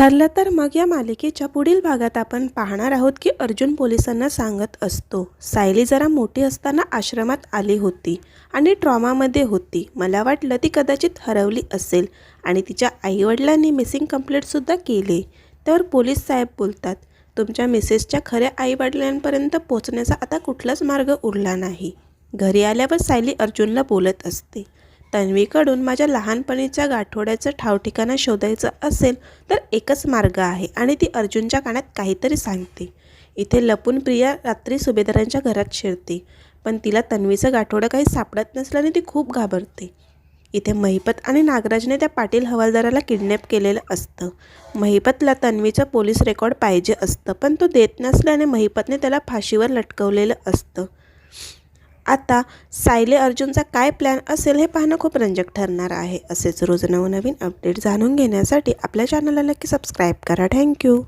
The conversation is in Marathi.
ठरलं तर मग या मालिकेच्या पुढील भागात आपण पाहणार आहोत की अर्जुन पोलिसांना सांगत असतो सायली जरा मोठी असताना आश्रमात आली होती आणि ट्रॉमामध्ये होती. मला वाटलं ती कदाचित हरवली असेल आणि तिच्या आईवडिलांनी मिसिंग कंप्लेंटसुद्धा केली. तर पोलीस साहेब बोलतात तुमच्या मिसेसच्या खऱ्या आईवडिलांपर्यंत पोचण्याचा आता कुठलाच मार्ग उरला नाही. घरी आल्यावर सायली अर्जुनला बोलत असते. तन्वीकडून माझ्या लहानपणीच्या गाठोड्याचं ठावठिकाणा शोधायचं असेल तर एकच मार्ग आहे आणि ती अर्जुनच्या कानात काहीतरी सांगते. इथे लपून प्रिया रात्री सुभेदारांच्या घरात शिरते पण तिला तन्वीचं गाठोडं काही सापडत नसल्याने ती खूप घाबरते. इथे महिपत आणि नागराजने त्या पाटील हवालदाराला किडनॅप केलेलं असतं. महिपतला तन्वीचं पोलीस रेकॉर्ड पाहिजे असतं पण तो देत नसल्याने महिपतने त्याला फाशीवर लटकवलेलं असतं. आता सायले अर्जुनचा काय प्लॅन असेल हे पाहणं खूप रंजक ठरणार आहे. असेच रोज नवनवीन अपडेट जाणून घेण्यासाठी आपल्या चॅनलला नक्की सबस्क्राईब करा. थँक्यू